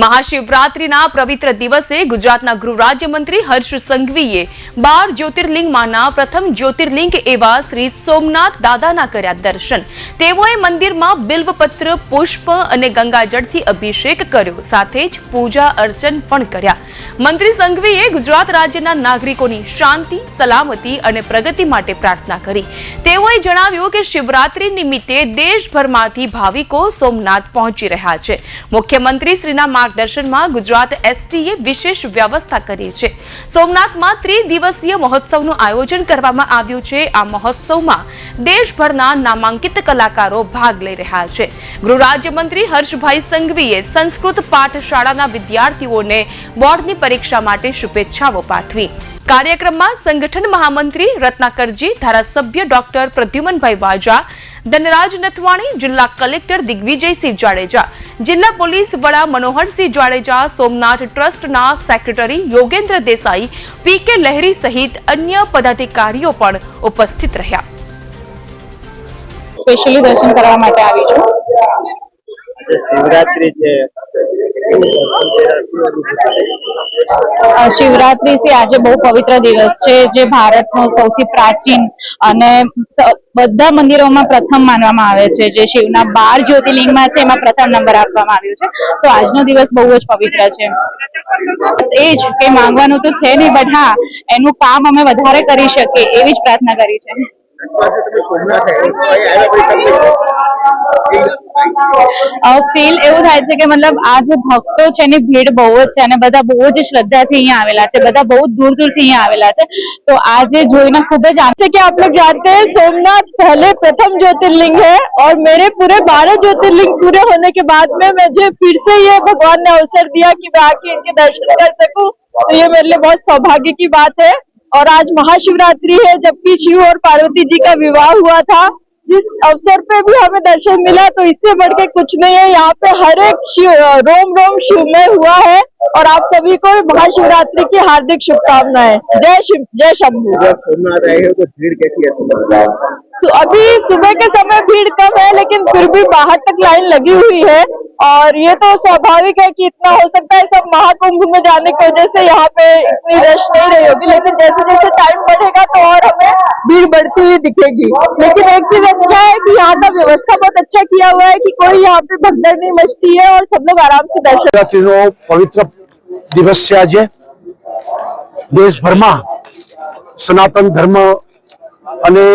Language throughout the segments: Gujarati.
મહાશિવરાત્રિના પવિત્ર દિવસે ગુજરાતના ગૃહ રાજ્યમંત્રી હર્ષ સંઘવીએ બાર જ્યોતિર્લિંગમાંના પ્રથમ જ્યોતિર્લિંગ એવા શ્રી સોમનાથ દાદાના કર્યા દર્શન. તેઓએ મંદિરમાં બિલ્વપત્ર, પુષ્પ અને ગંગાજળથી અભિષેક કર્યો, સાથે જ પૂજા અર્ચન પણ કર્યા. મંત્રી સંઘવીએ ગુજરાત રાજ્યના નાગરિકોની શાંતિ, સલામતી અને પ્રગતિ માટે પ્રાર્થના કરી. તેઓએ જણાવ્યું કે શિવરાત્રી નિમિત્તે દેશભરમાંથી ભાવિકો સોમનાથ પહોંચી રહ્યા છે. મુખ્યમંત્રી શ્રીના માર્ગદર્શનમાં ગુજરાત એસટીએ વિશેષ વ્યવસ્થા કરી છે. સોમનાથમાં ત્રિદિવસીય મહોત્સવનું આયોજન કરવામાં આવ્યું છે. આ મહોત્સવમાં દેશભરના નામાંકિત કલાકારો ભાગ લઈ રહ્યા છે. ગૃહ રાજ્યમંત્રી હર્ષભાઈ સંઘવીએ સંસ્કૃત પાઠશાળાના વિદ્યાર્થીઓને બોર્ડની પરીક્ષા માટે શુભેચ્છાઓ પાઠવી. કાર્યક્રમમાં સંગઠન મહામંત્રી રત્નાકરજી ધારાસભ્ય ડોક્ટર પ્રદ્યુમનભાઈ વાજા ધનરાજ નથવાણી જિલ્લા કલેક્ટર દિગ્વિજયસિંહ જાડેજા જિલ્લા પોલીસ વડા મનોહરસિંહ જાડેજા સોમનાથ ટ્રસ્ટના સેક્રેટરી યોગેન્દ્ર દેસાઈ પી કે લહેરી સહિત અન્ય પદાધિકારીઓ પણ ઉપસ્થિત રહ્યા. સ્પેશિયલી દર્શન કરવા માટે આવી છું. શિવરાત્રી છે. શિવરાત્રી છે, આજે બહુ પવિત્ર દિવસ છે, જે ભારતનો સૌથી પ્રાચીન અને બધા મંદિરોમાં પ્રથમ માનવામાં આવે છે, જે શિવના બાર જ્યોતિર્લિંગમાં છે, એમાં પ્રથમ નંબર આપવામાં આવ્યો છે. તો આજનો દિવસ બહુ જ પવિત્ર છે. એ જ કે માંગવાનું તો છે નહીં, બટ હા, એનું કામ અમે વધારે કરી શકીએ, એવી જ પ્રાર્થના કરી છે. આજે તમે સોમનાથ આવ્યા પછી તમને ફીલ એવું થાય છે કે મતલબ આ જે ભક્તો છે એની ભીડ બહુ જ છે અને બધા બહુ જ શ્રદ્ધાથી અહીંયા આવેલા છે બધા બહુ દૂર દૂરથી અહીંયા આવેલા છે તો આજે જોઈને ખૂબ જ આનંદ जैसे कि आप लोग जानते हैं सोमनाथ पहले प्रथम ज्योतिर्लिंग है और मेरे पूरे बारह ज्योतिर्लिंग पूरे होने के बाद में मुझे फिर से ये भगवान ने अवसर दिया कि मैं आके इनके दर्शन कर सकूं तो ये मेरे लिए बहुत सौभाग्य की बात है और आज महाशिवरात्रि है जबकि शिव और पार्वती जी का विवाह हुआ था। जिस अवसर पे भी हमें दर्शन मिला तो इससे बढ़ के कुछ नहीं है। यहाँ पे हर एक शिव रोम रोम शिवमय हुआ है। और आप सभी को महाशिवरात्रि की हार्दिक शुभकामनाएँ। जय शिव जय शंभू। तो भीड़ कैसी है अभी सुबह के समय भीड़ कम है लेकिन फिर भी बाहर तक लाइन लगी हुई है। और ये तो स्वाभाविक है कि इतना हो सकता है सब महाकुंभ में जाने की वजह से यहाँ पे इतनी रश नहीं रही होगी लेकिन जैसे जैसे टाइम बढ़ेगा तो और हमें भीड़ बढ़ती हुई दिखेगी लेकिन एक चीज अच्छा है कि यहाँ का व्यवस्था बहुत अच्छा किया हुआ है कि कोई यहाँ पे भगदड़ नहीं मचती है और सब लोग आराम से दर्शन શિવરાત્રીનો પવિત્ર દિવસ છે આજે દેશભરમાં સનાતન ધર્મ અને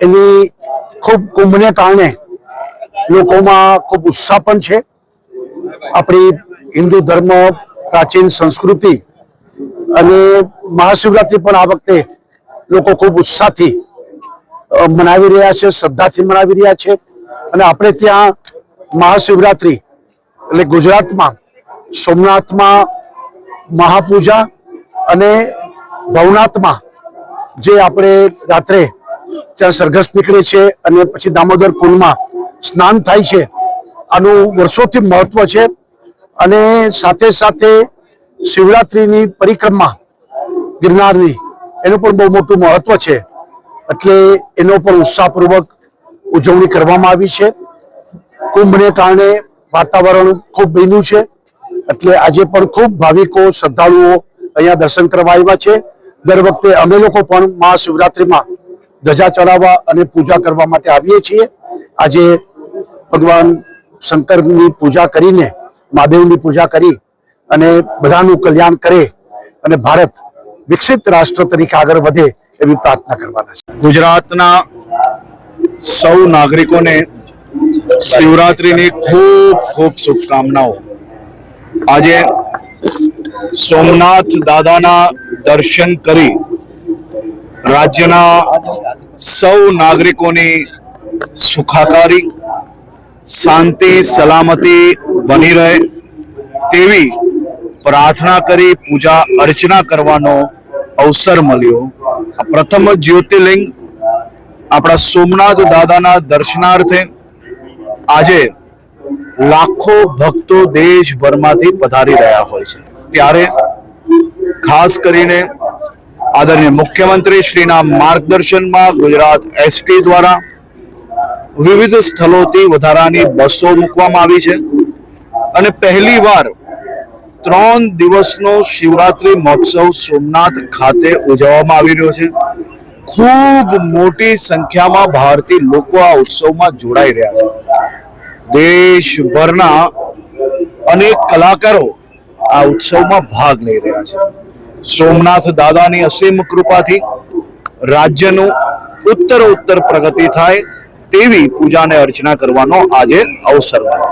એની ખૂબ કુંભને કારણે લોકોમાં ખૂબ ઉત્સાહ પણ છે આપણી હિન્દુ ધર્મ, પ્રાચીન સંસ્કૃતિ અને મહાશિવરાત્રિ પણ આ વખતે લોકો ખૂબ ઉત્સાહથી મનાવી રહ્યા છે, શ્રદ્ધાથી મનાવી રહ્યા છે. અને આપણે ત્યાં મહાશિવરાત્રિ એટલે ગુજરાતમાં સોમનાથમાં મહાપૂજા અને ભવનાથમાં જે આપણે રાત્રે ત્યાં સરઘસ નીકળે છે અને પછી દામોદર કુંડમાં સ્નાન થાય છે. આનું વર્ષોથી મહત્વ છે અને સાથે સાથે શિવરાત્રિની પરિક્રમા ગિરનારની, એનું પણ બહુ મોટું મહત્વ છે. એટલે એનો પણ ઉત્સાહપૂર્વક ઉજવણી કરવામાં આવી છે. કુંભને કારણે વાતાવરણ ખૂબ બન્યું છે. એટલે આજે પણ ખૂબ ભાવિકો, શ્રદ્ધાળુઓ અહીંયા દર્શન કરવા આવ્યા છે. દર વખતે અમે લોકો પણ મહાશિવરાત્રિમાં ધજા ચડાવવા અને પૂજા કરવા માટે આવીએ છીએ. આજે ભગવાન શંકરની પૂજા કરીને, મહાદેવની પૂજા કરી અને બધાનું કલ્યાણ કરે અને ભારત વિકસિત રાષ્ટ્ર તરીકે આગળ વધે એવી પ્રાર્થના કરવાના છે. ગુજરાતના સૌ નાગરિકોને શિવરાત્રિની ખૂબ ખૂબ શુભકામનાઓ. આજે સોમનાથ દાદાના દર્શન કરી રાજ્યના સૌ નાગરિકોની સુખાકારી શાંતિ, સલામતી બની રહે તેવી પ્રાર્થના કરી, પૂજા, અર્ચના કરવાનો અવસર મળ્યો. પ્રથમ જ્યોતિર્લિંગ આપણા સોમનાથ દાદાના દર્શનાર્થે આજે લાખો ભક્તો દેશભરમાંથી પધારી રહ્યા હોય છે. ત્યારે ખાસ કરીને આદરણીય મુખ્યમંત્રી શ્રીના માર્ગદર્શનમાં ગુજરાત એસટી દ્વારા વિવિધ સ્થળોથી વધારાની બસો મૂકવામાં આવી છે. અને પહેલી વાર ત્રણ દિવસનો શિવરાત્રી મહોત્સવ સોમનાથ ખાતે ઉજવવામાં આવી રહ્યો છે. ખૂબ મોટી સંખ્યામાં ભારતીય લોકો આ ઉત્સવમાં જોડાઈ રહ્યા છે. દેશભરના અનેક કલાકારો આ ઉત્સવમાં ભાગ લઈ રહ્યા છે. સોમનાથ દાદાની અસીમ કૃપાથી રાજ્યનું ઉત્તર ઉત્તર પ્રગતિ થાય. તેવી પૂજા અને અર્ચના કરવાનો આજે અવસર મળ્યો